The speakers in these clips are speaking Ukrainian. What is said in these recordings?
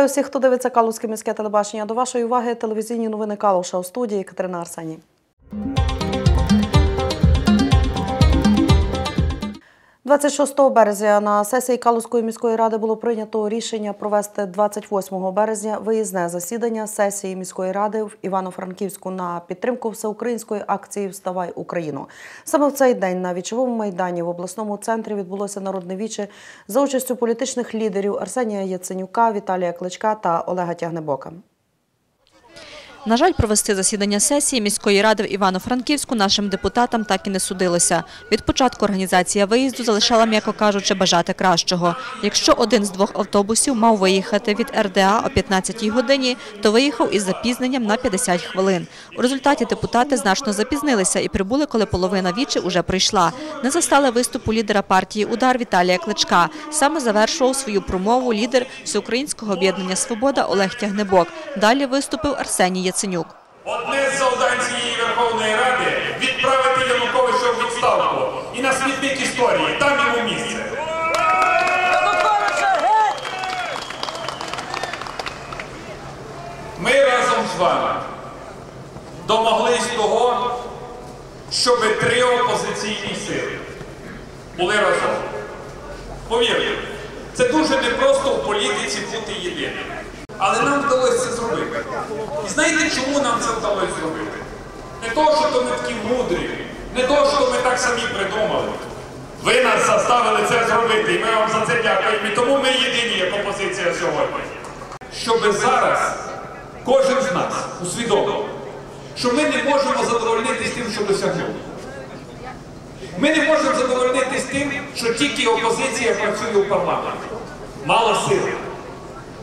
Вітаю всіх, хто дивиться Калузьке міське телебачення. До вашої уваги телевізійні новини Калуша у студії Катерина Арсеній. «26 березня на сесії Калузької міської ради було прийнято рішення провести 28 березня виїзне засідання сесії міської ради в Івано-Франківську на підтримку всеукраїнської акції Вставай Україну. Саме в цей день на вічовому майдані в обласному центрі відбулося народне віче за участю політичних лідерів Арсенія Яценюка, Віталія Кличка та Олега Тягнебока. На жаль, провести засідання сесії міської ради в Івано-Франківську нашим депутатам так і не судилося. Від початку організація виїзду залишала, м'яко кажучи, бажати кращого. Якщо один з двох автобусів мав виїхати від РДА о 15-й годині, то виїхав із запізненням на 50 хвилин. У результаті депутати значно запізнилися і прибули, коли половина вічі уже прийшла. Не застали виступу лідера партії «Удар» Віталія Кличка. Саме завершував свою промову лідер Всеукраїнського об'єднання «Свобода» Олег Тягнебок. Далі виступив Арсеній Яценюк. Одне з завдань цієї Верховної Ради відправити Януковича в відставку і на смітник історії. Там йому місце. Ми разом з вами домоглись того, щоб три опозиційні сили були разом. Повірте, це дуже непросто в політиці бути єдиним. Але нам вдалося це зробити. І знаєте, чому нам це вдалося зробити? Не того, що то ми такі мудрі, не того, що ми так самі придумали. Ви нас заставили це зробити, і ми вам за це дякуємо. І тому ми єдині як опозиція сьогодні. Щоб зараз кожен з нас усвідомив, що ми не можемо задовольнитись тим, що досягнули. Ми не можемо задовольнитись тим, що тільки опозиція працює в парламенті. Мало сили.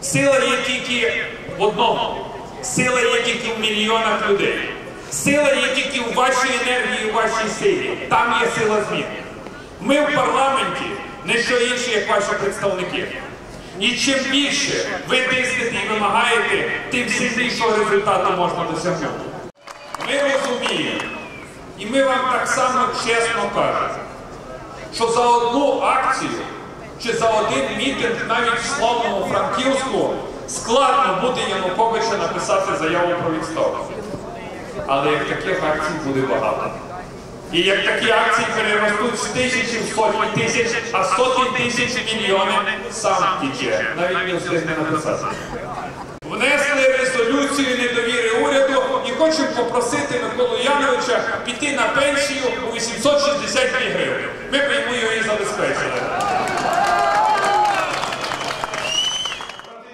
Сила є тільки в одному. Сила є тільки в мільйонах людей. Сила є тільки в вашій енергії, в вашій силі. Там є сила змін. Ми в парламенті не що інше, як ваші представники. І чим більше ви тиснете і вимагаєте, тим сильнішого результату можна досягнути. Ми розуміємо, і ми вам так само чесно кажемо, що за одну акцію чи за один мітинг навіть в славному Франківську складно буде Януковича написати заяву про відставку. Але як таких акцій буде багато. І як такі акції переростуть з тисячі в сотні тисяч, а сотні тисяч мільйони сам тіче, навіть не встигне написати. Внесли резолюцію недовіри уряду і хочемо попросити Миколу Яновича піти на пенсію у 862 гривень. Ми б йому її забезпечили.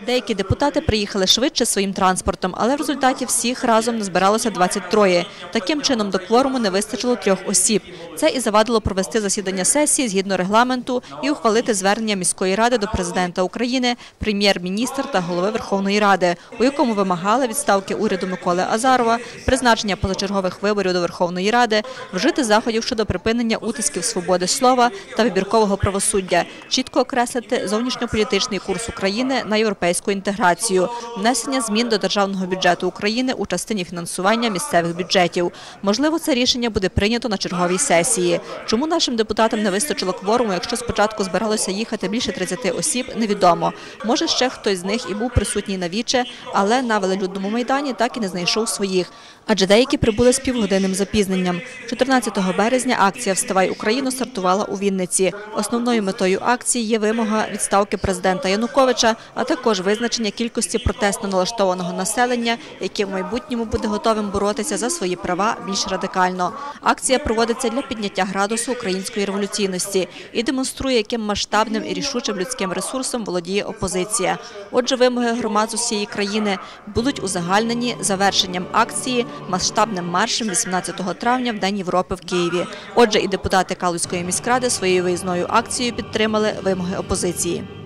Деякі депутати приїхали швидше своїм транспортом, але в результаті всіх разом назбиралося 23. Таким чином до кворуму не вистачило трьох осіб. Це і завадило провести засідання сесії згідно регламенту і ухвалити звернення міської ради до президента України, прем'єр-міністра та голови Верховної Ради, у якому вимагали відставки уряду Миколи Азарова, призначення позачергових виборів до Верховної Ради, вжити заходів щодо припинення утисків свободи слова та вибіркового правосуддя, чітко окреслити зовнішньополітичний курс України на європейську інтеграцію, внесення змін до державного бюджету України у частині фінансування місцевих бюджетів. Можливо, це рішення буде прийнято на черговій сесії. Чому нашим депутатам не вистачило кворуму, якщо спочатку збиралося їхати більше 30 осіб, невідомо. Може, ще хтось з них і був присутній на віче, але на велелюдному майдані так і не знайшов своїх. Адже деякі прибули з півгодинним запізненням. 14 березня акція Вставай Україну стартувала у Вінниці. Основною метою акції є вимога відставки президента Януковича, а також визначення кількості протестно налаштованого населення, яке в майбутньому буде готовим боротися за свої права більш радикально. Акція проводиться для підняття градусу української революційності і демонструє, яким масштабним і рішучим людським ресурсом володіє опозиція. Отже, вимоги громад з усієї країни будуть узагальнені завершенням акції масштабним маршем 18 травня в День Європи в Києві. Отже, і депутати Калузької міськради своєю виїзною акцією підтримали вимоги опозиції.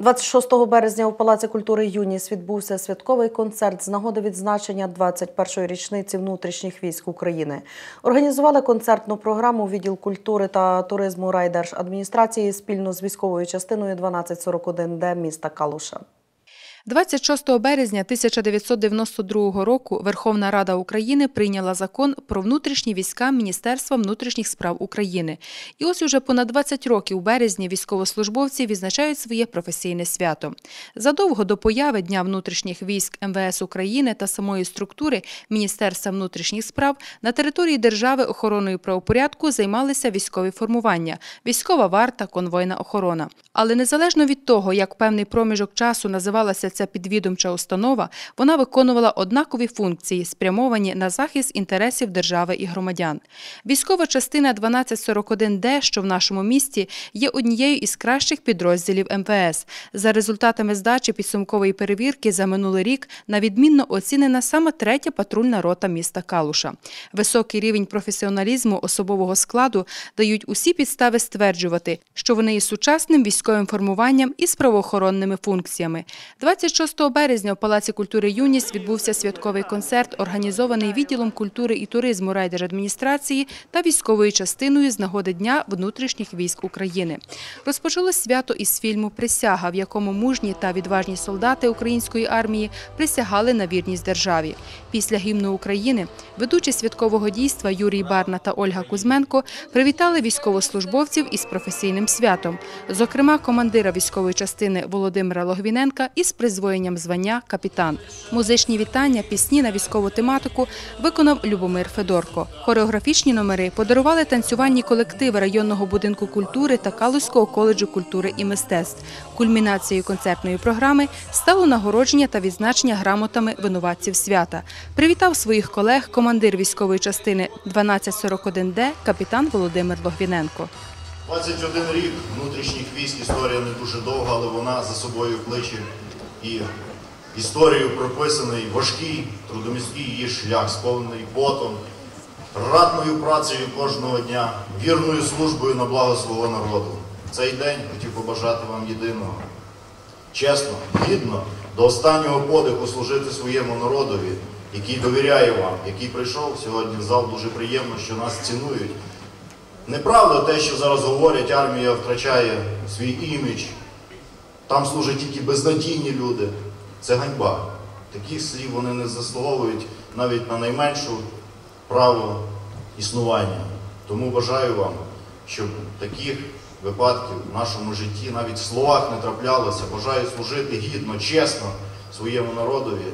26 березня у Палаці культури Юніс відбувся святковий концерт з нагоди відзначення 21-ї річниці внутрішніх військ України. Організували концертну програму відділ культури та туризму райдержадміністрації спільно з військовою частиною 1241Д міста Калуша. 26 березня 1992 року Верховна Рада України прийняла закон про внутрішні війська Міністерства внутрішніх справ України. І ось уже понад 20 років у березні військовослужбовці відзначають своє професійне свято. Задовго до появи Дня внутрішніх військ МВС України та самої структури Міністерства внутрішніх справ на території держави охороною правопорядку займалися військові формування, військова варта, конвойна охорона. Але незалежно від того, як певний проміжок часу називалася ця підвідомча установа, вона виконувала однакові функції, спрямовані на захист інтересів держави і громадян. Військова частина 1241Д, що в нашому місті, є однією із кращих підрозділів МВС. За результатами здачі підсумкової перевірки за минулий рік на відмінно оцінена саме третя патрульна рота міста Калуша. Високий рівень професіоналізму особового складу дають усі підстави стверджувати, що вони є сучасним військовим формуванням із правоохоронними функціями. 26 березня у Палаці культури Юність відбувся святковий концерт, організований відділом культури і туризму райдержадміністрації та військовою частиною з нагоди Дня внутрішніх військ України. Розпочалось свято із фільму Присяга, в якому мужні та відважні солдати української армії присягали на вірність державі. Після гімну України ведучі святкового дійства Юрій Барна та Ольга Кузьменко привітали військовослужбовців із професійним святом, зокрема командира військової частини Володимира Логвіненка із призвоєнням звання капітан. Музичні вітання, пісні на військову тематику виконав Любомир Федорко. Хореографічні номери подарували танцювальні колективи районного будинку культури та Калузького коледжу культури і мистецтв. Кульмінацією концертної програми стало нагородження та відзначення грамотами винуватців свята. Привітав своїх колег командир військової частини 1241Д капітан Володимир Логвіненко. 21 рік внутрішніх військ історія не дуже довга, але вона за собою кличе і історію прописаний важкий трудоміський її шлях, сповнений потом, ратною працею кожного дня, вірною службою на благо свого народу. Цей день хотів побажати вам єдиного. Чесно, гідно, до останнього подиху служити своєму народові, який довіряє вам, який прийшов сьогодні в зал. Дуже приємно, що нас цінують. Неправда те, що зараз говорять, армія втрачає свій імідж, там служать тільки безнадійні люди. Це ганьба. Таких слів вони не заслуговують навіть на найменшу право існування. Тому бажаю вам, щоб таких випадків в нашому житті навіть в словах не траплялося. Бажаю служити гідно, чесно своєму народові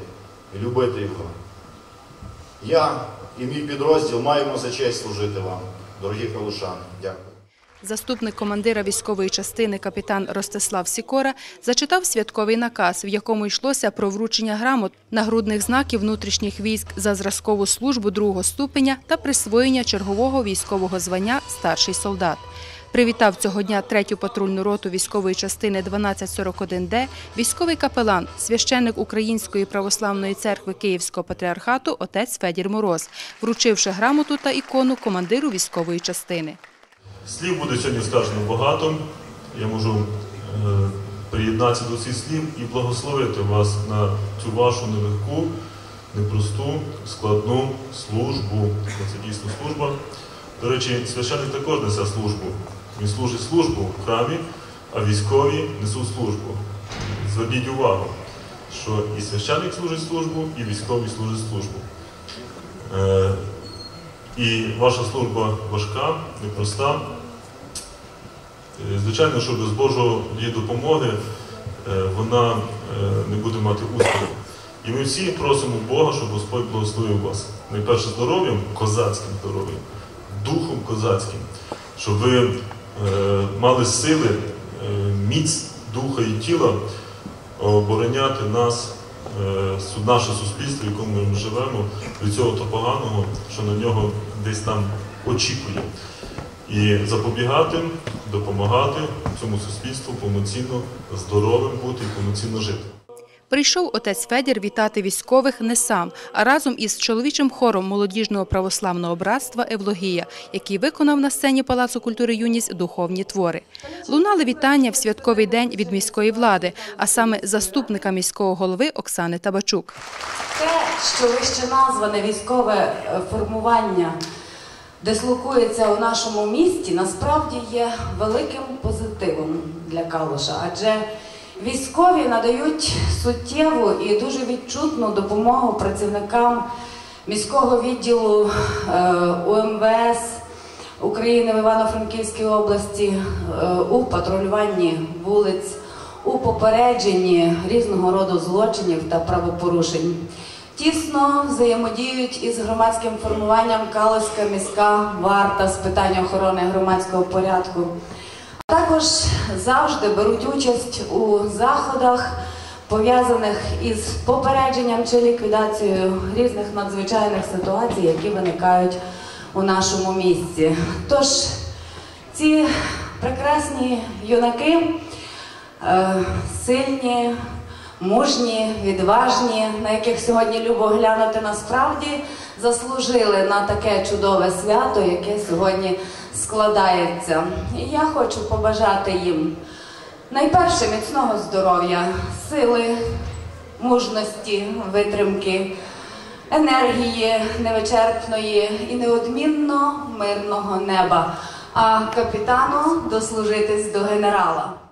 і любити його. Я і мій підрозділ маємо за честь служити вам, дорогі калушани. Дякую. Заступник командира військової частини капітан Ростислав Сікора зачитав святковий наказ, в якому йшлося про вручення грамот нагрудних знаків внутрішніх військ за зразкову службу другого ступеня та присвоєння чергового військового звання старший солдат. Привітав цього дня третю патрульну роту військової частини 1241Д військовий капелан, священник Української православної церкви Київського патріархату отець Федір Мороз, вручивши грамоту та ікону командиру військової частини. Слів буде сьогодні сказано багато. Я можу е, приєднатися до цих слів і благословити вас на цю вашу нелегку, непросту, складну службу. Це дійсно служба. До речі, священник також несе службу. Він служить службу в храмі, а військові несуть службу. Зверніть увагу, що і священник служить службу, і військовий служить службу. Е, і ваша служба важка, непроста. Е, Звичайно, що без Божої допомоги е, вона е, не буде мати успіху. І ми всі просимо Бога, щоб Господь благословив вас. Найперше здоров'ям, козацьким здоров'ям, духом козацьким, щоб ви мали сили, міць духа і тіла обороняти нас, наше суспільство, в якому ми живемо, від цього то поганого, що на нього десь там очікує. І запобігати, допомагати цьому суспільству повноцінно здоровим бути і повноцінно жити. Прийшов отець Федір вітати військових не сам, а разом із чоловічим хором молодіжного православного братства Евлогія, який виконав на сцені Палацу культури Юність духовні твори. Лунали вітання в святковий день від міської влади, а саме заступника міського голови Оксани Табачук. Те, що вище назване військове е, формування дислокується у нашому місті, насправді є великим позитивом для Калуша, адже Військові надають суттєву і дуже відчутну допомогу працівникам міського відділу е, УМВС України в Івано-Франківській області е, у патрулюванні вулиць, у попередженні різного роду злочинів та правопорушень. Тісно взаємодіють із громадським формуванням Калузька міська варта з питань охорони громадського порядку. Також завжди беруть участь у заходах, пов'язаних із попередженням чи ліквідацією різних надзвичайних ситуацій, які виникають у нашому місті. Тож ці прекрасні юнаки е, сильні, мужні, відважні, на яких сьогодні любо глянути насправді, заслужили на таке чудове свято, яке сьогодні складається. І я хочу побажати їм найперше міцного здоров'я, сили, мужності, витримки, енергії невичерпної і неодмінно мирного неба. А капітану дослужитись до генерала.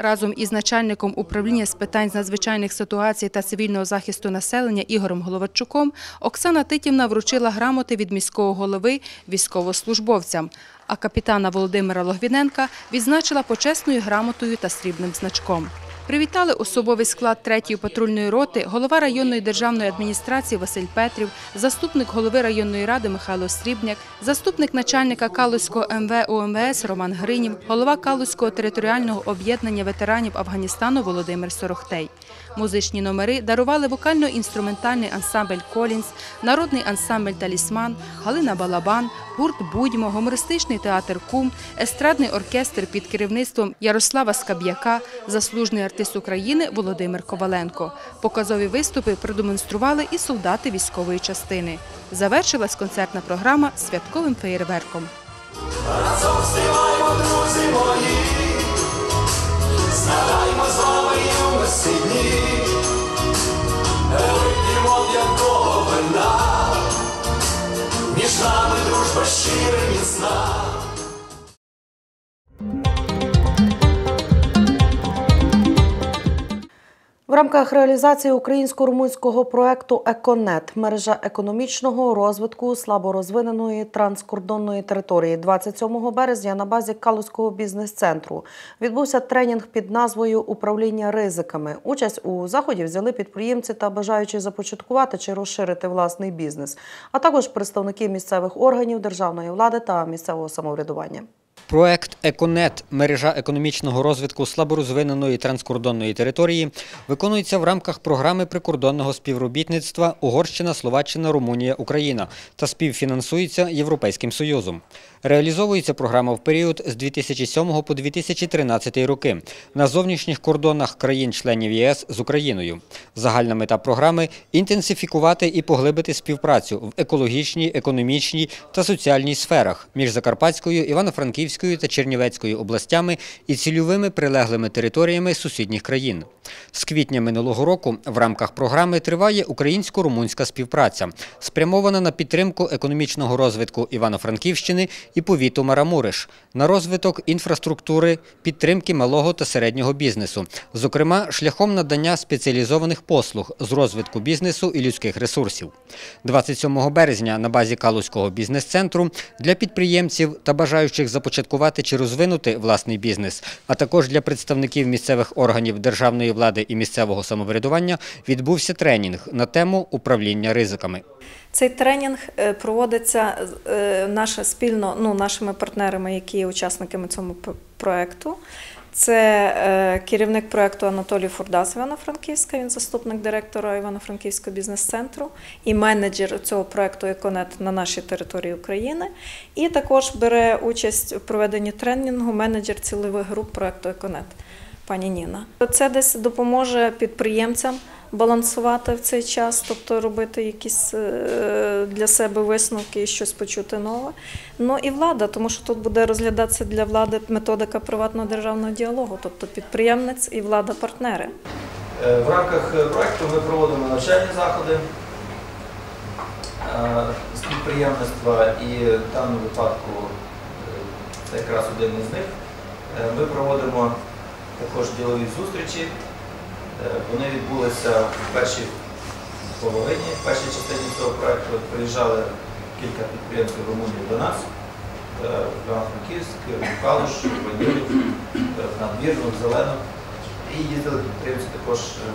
Разом із начальником управління з питань з надзвичайних ситуацій та цивільного захисту населення Ігорем Головачуком Оксана Титівна вручила грамоти від міського голови військовослужбовцям, а капітана Володимира Логвіненка відзначила почесною грамотою та срібним значком. Привітали особовий склад 3-ї патрульної роти, голова районної державної адміністрації Василь Петрів, заступник голови районної ради Михайло Срібняк, заступник начальника Калузького МВ УМВС Роман Гринів, голова Калузького територіального об'єднання ветеранів Афганістану Володимир Сорохтей. Музичні номери дарували вокально-інструментальний ансамбль Колінс, народний ансамбль Талісман, Галина Балабан, гурт Будьмо, гумористичний театр Кум, естрадний оркестр під керівництвом Ярослава Скаб'яка, заслужений артист України Володимир Коваленко. Показові виступи продемонстрували і солдати військової частини. Завершилась концертна програма святковим феєрверком. В рамках реалізації українсько-румунського проекту Еконет мережа економічного розвитку слаборозвиненої транскордонної території 27 березня на базі Калузького бізнес-центру відбувся тренінг під назвою Управління ризиками. Участь у заході взяли підприємці та бажаючі започаткувати чи розширити власний бізнес, а також представники місцевих органів державної влади та місцевого самоврядування. Проект Еконет мережа економічного розвитку слаборозвиненої транскордонної території виконується в рамках програми прикордонного співробітництва Угорщина, Словаччина, Румунія, Україна та співфінансується Європейським Союзом. Реалізовується програма в період з 2007 по 2013 роки на зовнішніх кордонах країн-членів ЄС з Україною. Загальна мета програми інтенсифікувати і поглибити співпрацю в екологічній, економічній та соціальній сферах між Закарпатською, Івано-Франківською та Чернівецькою областями і цільовими прилеглими територіями сусідніх країн. З квітня минулого року в рамках програми триває українсько-румунська співпраця, спрямована на підтримку економічного розвитку Івано-Франківщини і повіту Марамуриш, на розвиток інфраструктури, підтримки малого та середнього бізнесу, зокрема шляхом надання спеціалізованих послуг з розвитку бізнесу і людських ресурсів. 27 березня на базі Калузького бізнес-центру для підприємців та бажаючих започаткувати чи розвинути власний бізнес, а також для представників місцевих органів державної влади і місцевого самоврядування відбувся тренінг на тему управління ризиками. Цей тренінг е, проводиться е, наше спільно ну, нашими партнерами, які є учасниками цього проєкту. Це е, керівник проекту Анатолій Фурдас Івано-Франківська, він заступник директора Івано-Франківського бізнес-центру і менеджер цього проекту Еконет на нашій території України. І також бере участь у проведенні тренінгу менеджер цілових груп проекту Еконет пані Ніна. Це десь допоможе підприємцям балансувати в цей час, тобто робити якісь е, для себе висновки і щось почути нове. Ну і влада, тому що тут буде розглядатися для влади методика приватного державного діалогу, тобто підприємець і влада партнери. Е, В рамках е, проекту ми проводимо навчальні заходи з підприємництва і в даному випадку це якраз один із них. Ми проводимо також ділові зустрічі Вони відбулися в першій половині, в першій частині цього проєкту приїжджали кілька підприємців Румунії до нас. Е, Івано-Франківськ, Калуш, в Ванілів, е, Надвірну, Зелену. І їздили підприємці також е,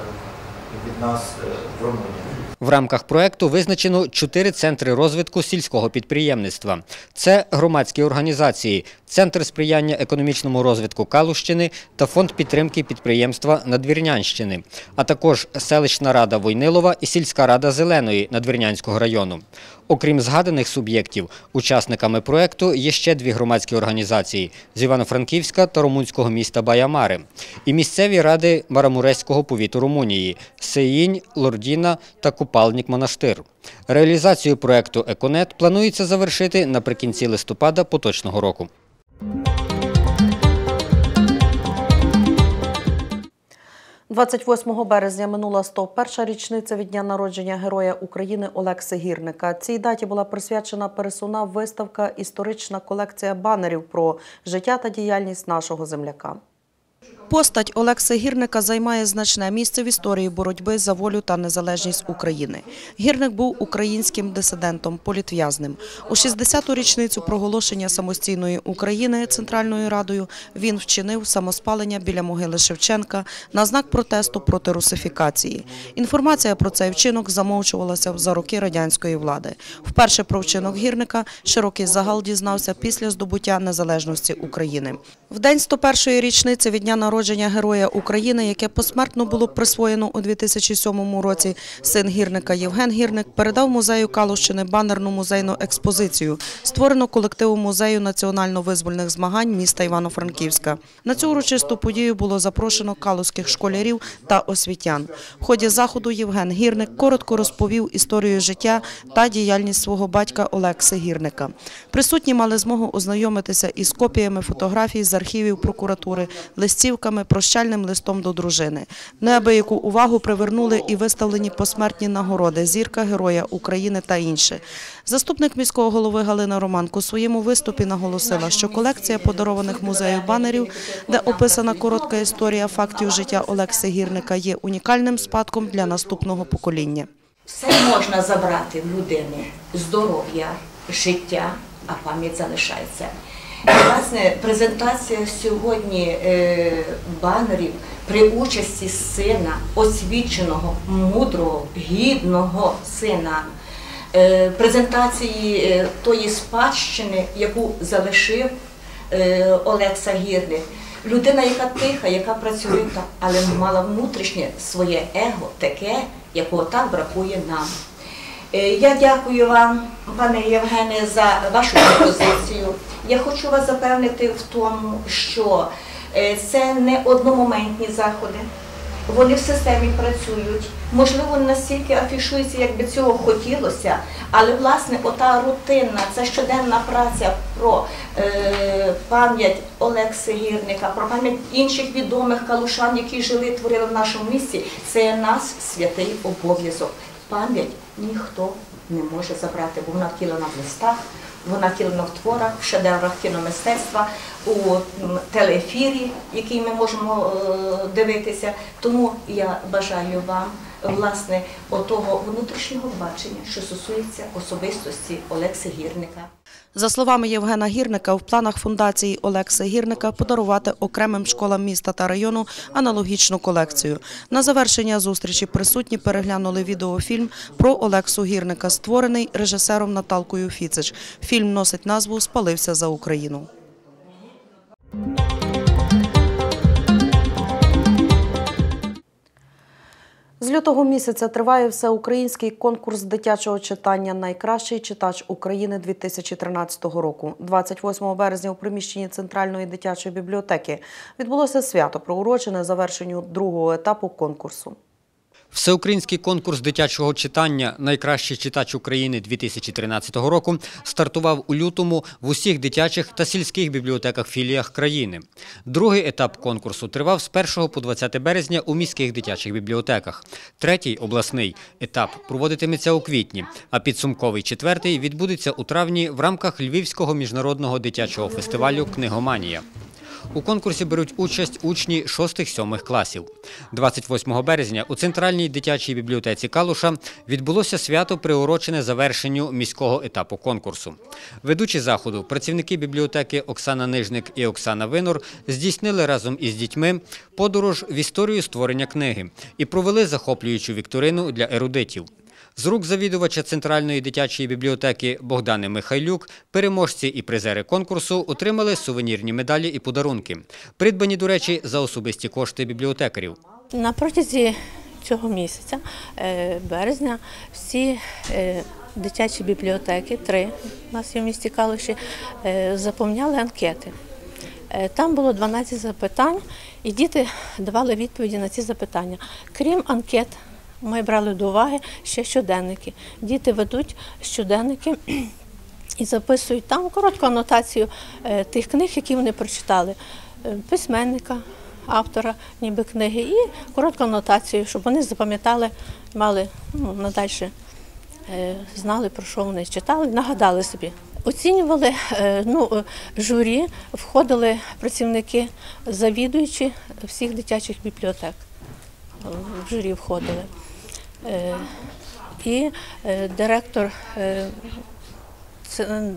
від нас е, в Румунії. В рамках проекту визначено чотири центри розвитку сільського підприємництва. Це громадські організації, Центр сприяння економічному розвитку Калущини та Фонд підтримки підприємства Надвірнянщини, а також селищна рада Войнилова і сільська рада Зеленої Надвірнянського району. Окрім згаданих суб'єктів, учасниками проекту є ще дві громадські організації з Івано-Франківська та румунського міста Баямари і місцеві ради Марамурецького повіту Румунії Сеїнь, Лордіна та Купальник Монастир. Реалізацію проекту Еконет планується завершити наприкінці листопада поточного року. – 28 березня минула 101-ша річниця від дня народження Героя України Олекси Гірника. Цій даті була присвячена пересувна виставка «Історична колекція банерів про життя та діяльність нашого земляка». Постать Олекси Гірника займає значне місце в історії боротьби за волю та незалежність України. Гірник був українським дисидентом, політв'язним. У 60-ту річницю проголошення самостійної України Центральною Радою він вчинив самоспалення біля могили Шевченка на знак протесту проти русифікації. Інформація про цей вчинок замовчувалася за роки радянської влади. Вперше про вчинок гірника широкий загал дізнався після здобуття незалежності України. В день 101-ї річниці від дня народження Героя України, яке посмертно було присвоєно у 2007 році, син гірника Євген Гірник передав музею Калущини банерну музейну експозицію, створену колективом музею національно-визвольних змагань міста Івано-Франківська. На цю урочисту подію було запрошено калузьких школярів та освітян. В ході заходу Євген Гірник коротко розповів історію життя та діяльність свого батька Олекси Гірника. Присутні мали змогу ознайомитися із копіями фотографій з архівів прокуратури, листівками, прощальним листом до дружини. Неабияку увагу привернули і виставлені посмертні нагороди Зірка Героя України та інше. Заступник міського голови Галина Романко у своєму виступі наголосила, що колекція подарованих музею банерів, де описана коротка історія фактів життя Олекси Гірника, є унікальним спадком для наступного покоління. Все можна забрати в людини здоров'я, життя, а пам'ять залишається. Власне, презентація сьогодні е, банерів при участі сина, освіченого, мудрого, гідного сина, е, презентації е, тої спадщини, яку залишив Олекса Гірник. Людина, яка тиха, яка працьовита, але мала внутрішнє своє его, таке, якого так бракує нам. Е, Я дякую вам, пане Євгене, за вашу пропозицію. Я хочу вас запевнити в тому, що е, це не одномоментні заходи. Вони в системі працюють. Можливо, настільки афішуються, як би цього хотілося, але власне ота рутинна, це щоденна праця про е, пам'ять Олекси Гірника, про пам'ять інших відомих калушан, які жили, творили в нашому місті. Це є нас святий обов'язок. Пам'ять ніхто не може забрати, бо вона втілена в листах, вона втілена в творах, в шедеврах кіномистецтва, у телеефірі, який ми можемо е, дивитися. Тому я бажаю вам власне отого внутрішнього бачення, що стосується особистості Олекси Гірника. За словами Євгена Гірника, в планах фундації Олекси Гірника подарувати окремим школам міста та району аналогічну колекцію. На завершення зустрічі присутні переглянули відеофільм про Олексу Гірника, створений режисером Наталкою Фіцич. Фільм носить назву Спалився за Україну. З лютого місяця триває всеукраїнський конкурс дитячого читання Найкращий читач України 2013 року. 28 березня у приміщенні Центральної дитячої бібліотеки відбулося свято, приурочене завершенню другого етапу конкурсу. Всеукраїнський конкурс дитячого читання Найкращий читач України 2013 року стартував у лютому в усіх дитячих та сільських бібліотеках філіях країни. Другий етап конкурсу тривав з 1 по 20 березня у міських дитячих бібліотеках. Третій обласний етап проводитиметься у квітні, а підсумковий четвертий відбудеться у травні в рамках Львівського міжнародного дитячого фестивалю Книгоманія. У конкурсі беруть участь учні 6-7 класів. 28 березня у центральній дитячій бібліотеці Калуша відбулося свято, приурочене завершенню міського етапу конкурсу. Ведучі заходу, працівники бібліотеки Оксана Нижник і Оксана Винор здійснили разом із дітьми подорож в історію створення книги і провели захоплюючу вікторину для ерудитів. З рук завідувача Центральної дитячої бібліотеки Богдани Михайлюк переможці і призери конкурсу отримали сувенірні медалі і подарунки, придбані, до речі, за особисті кошти бібліотекарів. На протязі цього місяця, е, березня, всі е, дитячі бібліотеки, три у нас є в місті Калуші, е, заповняли анкети. Там було 12 запитань, і діти давали відповіді на ці запитання. Крім анкет, ми брали до уваги ще щоденники. Діти ведуть щоденники і записують там коротку анотацію е, тих книг, які вони прочитали, е, письменника, автора, ніби книги, і коротку анотацію, щоб вони запам'ятали, мали ну, надальше е, знали, про що вони читали, нагадали собі. Оцінювали ну, журі, входили працівники, завідуючі всіх дитячих бібліотек. В журі входили. Е, І е, директор е,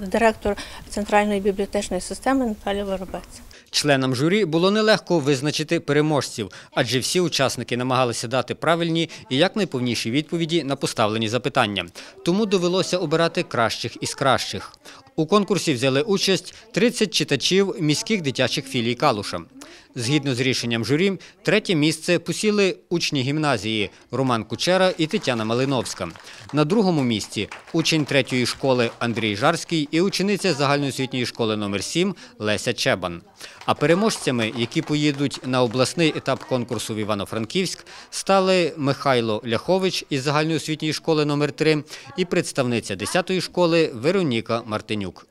директор Центральної бібліотечної системи Наталя Воробець. Членам журі було нелегко визначити переможців, адже всі учасники намагалися дати правильні і якнайповніші відповіді на поставлені запитання. Тому довелося обирати кращих із кращих. У конкурсі взяли участь 30 читачів міських дитячих філій Калуша. Згідно з рішенням журі, третє місце посіли учні гімназії Роман Кучера і Тетяна Малиновська. На другому місці учень третьої школи Андрій Жарський і учениця загальноосвітньої школи номер 7 Леся Чебан. А переможцями, які поїдуть на обласний етап конкурсу в Івано-Франківськ, стали Михайло Ляхович із загальноосвітньої школи номер 3 і представниця 10-ї школи Вероніка Мартинюк.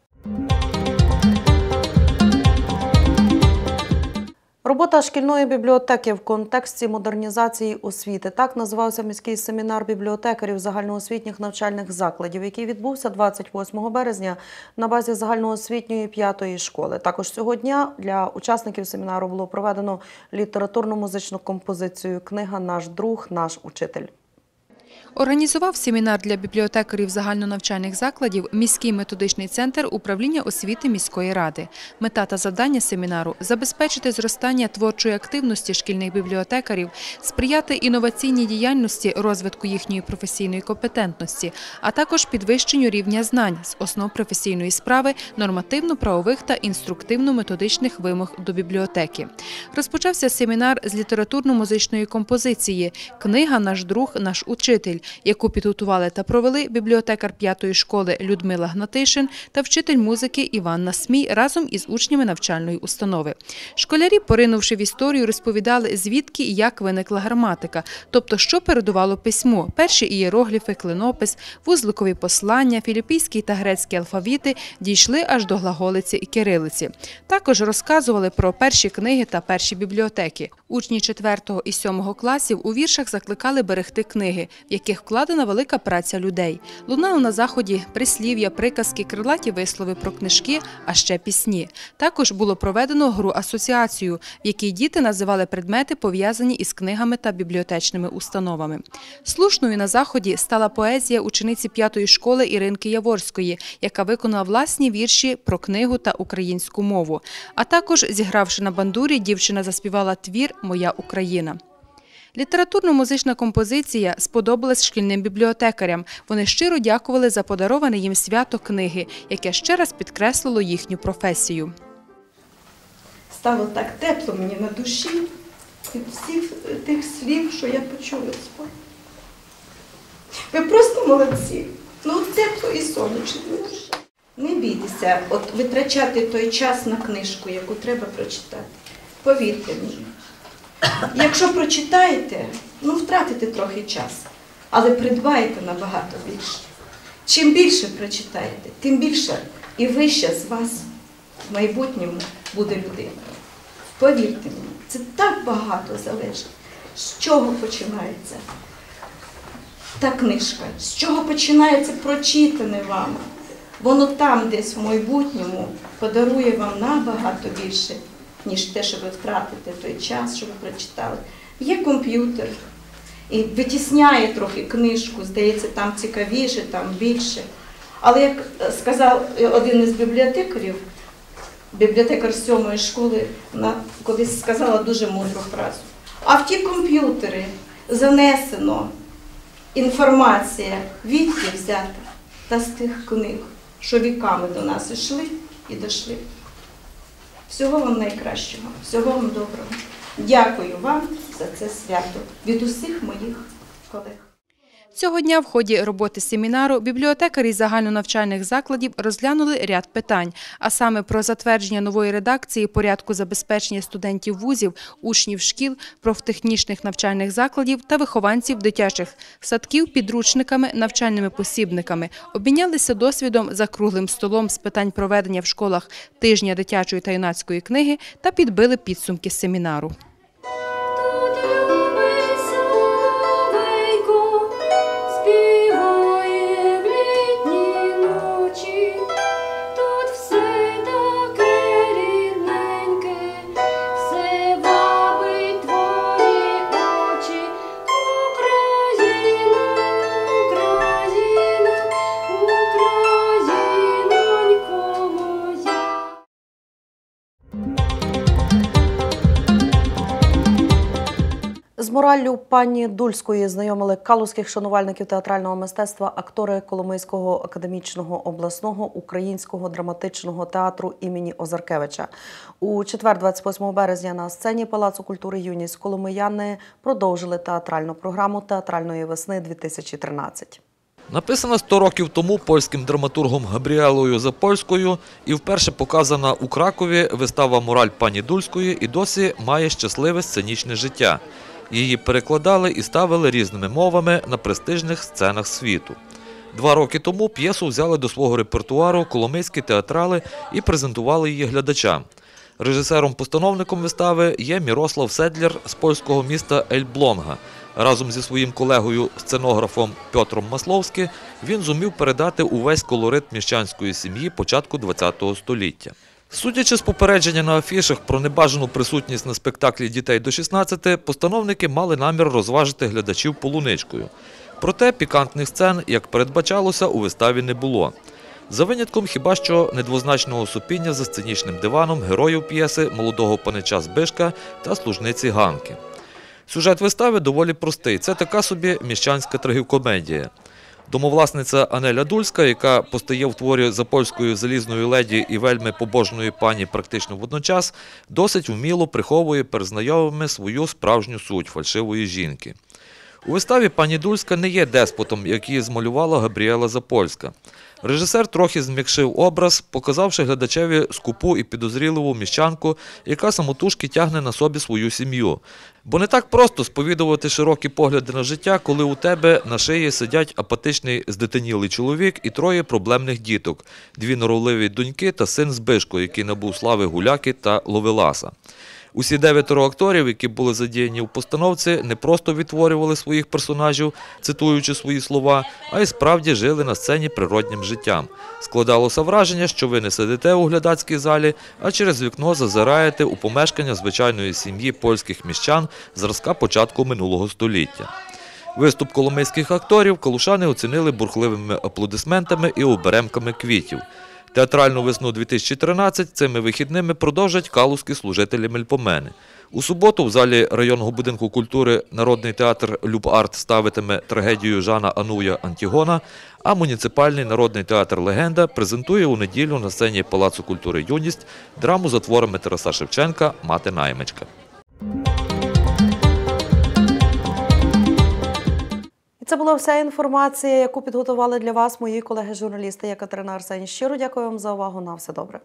Робота шкільної бібліотеки в контексті модернізації освіти. Так називався міський семінар бібліотекарів загальноосвітніх навчальних закладів, який відбувся 28 березня на базі загальноосвітньої п'ятої школи. Також цього дня для учасників семінару було проведено літературно-музичну композицію Книга Наш друг, наш учитель. Організував семінар для бібліотекарів загальнонавчальних закладів міський методичний центр управління освіти міської ради. Мета та завдання семінару забезпечити зростання творчої активності шкільних бібліотекарів, сприяти інноваційній діяльності, розвитку їхньої професійної компетентності, а також підвищенню рівня знань з основ професійної справи, нормативно-правових та інструктивно-методичних вимог до бібліотеки. Розпочався семінар з літературно-музичної композиції Книга Наш друг, наш учитель, яку підготували та провели бібліотекар п'ятої школи Людмила Гнатишин та вчитель музики Іван Насмій разом із учнями навчальної установи. Школярі, поринувши в історію, розповідали, звідки і як виникла граматика, тобто що передувало письмо, перші ієрогліфи, клинопис, вузликові послання, філіппійські та грецькі алфавіти дійшли аж до глаголиці і кирилиці. Також розказували про перші книги та перші бібліотеки. Учні 4 і 7 класів у віршах закликали берегти книги, в яких вкладена велика праця людей. Лунали на заході прислів'я, приказки, крилаті вислови про книжки, а ще пісні. Також було проведено гру асоціацію, в якій діти називали предмети, пов'язані із книгами та бібліотечними установами. Слушною на заході стала поезія учениці п'ятої школи Іринки Яворської, яка виконала власні вірші про книгу та українську мову. А також, зігравши на бандурі, дівчина заспівала твір Моя Україна. Літературно-музична композиція сподобалась шкільним бібліотекарям. Вони щиро дякували за подароване їм свято книги, яке ще раз підкреслило їхню професію. Стало так тепло мені на душі від всіх тих слів, що я почула. Ви просто молодці. Ну, тепло і сонячно. Не бійтеся, от витрачати той час на книжку, яку треба прочитати. Повірте мені. Якщо прочитаєте, ну втратите трохи час, але придбаєте набагато більше. Чим більше прочитаєте, тим більше і вища з вас в майбутньому буде людина. Повірте мені, це так багато залежить, з чого починається та книжка, з чого починається прочитане вами. Воно там десь в майбутньому подарує вам набагато більше, ніж те, що ви втратите той час, що ви прочитали. Є комп'ютер і витісняє трохи книжку, здається, там цікавіше, там більше. Але як сказав один із бібліотекарів, бібліотекар з сьомої школи, вона колись сказала дуже мудру фразу. А в ті комп'ютери занесено інформація, відки взята та з тих книг, що віками до нас йшли і дійшли. Всього вам найкращого, всього вам доброго. Дякую вам за це свято від усіх моїх колег. Цього дня в ході роботи семінару бібліотекарі загальнонавчальних закладів розглянули ряд питань, а саме про затвердження нової редакції порядку забезпечення студентів вузів, учнів шкіл, профтехнічних навчальних закладів та вихованців дитячих садків підручниками, навчальними посібниками, обмінялися досвідом за круглим столом з питань проведення в школах тижня дитячої та юнацької книги та підбили підсумки семінару. Пані Дульської знайомили калузьких шанувальників театрального мистецтва актори Коломийського академічного обласного українського драматичного театру імені Озаркевича. У четвер, 28 березня, на сцені Палацу культури юність Коломияни продовжили театральну програму театральної весни 2013. Написана 100 років тому польським драматургом Габріелою Запольською і вперше показана у Кракові вистава «Мораль пані Дульської» і досі має щасливе сценічне життя. Її перекладали і ставили різними мовами на престижних сценах світу. Два роки тому п'єсу взяли до свого репертуару коломийські театрали і презентували її глядачам. Режисером-постановником вистави є Мірослав Седлер з польського міста Ельблонга. Разом зі своїм колегою-сценографом Петром Масловським він зумів передати увесь колорит міщанської сім'ї початку ХХ століття. Судячи з попередження на афішах про небажану присутність на спектаклі дітей до 16, постановники мали намір розважити глядачів полуничкою. Проте пікантних сцен, як передбачалося, у виставі не було. За винятком хіба що недвозначного супіння за сценічним диваном героїв п'єси молодого панича Збишка та служниці Ганки. Сюжет вистави доволі простий. Це така собі міщанська трагікомедія. Домовласниця Анеля Дульська, яка постає в творі за польською залізною леді і вельми побожної пані практично водночас, досить вміло приховує перед знайомими свою справжню суть фальшивої жінки. У виставі пані Дульська не є деспотом, який змалювала Габріела Запольська. Режисер трохи зм'якшив образ, показавши глядачеві скупу і підозріливу міщанку, яка самотужки тягне на собі свою сім'ю. Бо не так просто сповідувати широкі погляди на життя, коли у тебе на шиї сидять апатичний здетенілий чоловік і троє проблемних діток, дві норовливі доньки та син Збишко, який набув слави гуляки та ловеласа. Усі дев'ятеро акторів, які були задіяні в постановці, не просто відтворювали своїх персонажів, цитуючи свої слова, а й справді жили на сцені природнім життям. Складалося враження, що ви не сидите у глядацькій залі, а через вікно зазираєте у помешкання звичайної сім'ї польських міщан зразка початку минулого століття. Виступ коломийських акторів калушани оцінили бурхливими аплодисментами і оберемками квітів. Театральну весну 2013 цими вихідними продовжать калузькі служителі Мельпомени. У суботу в залі районного будинку культури Народний театр Любарт ставитиме трагедію Жана Ануя Антігона, а муніципальний народний театр Легенда презентує у неділю на сцені Палацу культури Юність драму за творами Тараса Шевченка Мати наймичка. Це була вся інформація, яку підготували для вас мої колеги-журналісти. Я Катерина Арсені. Щиро дякую вам за увагу. На все добре.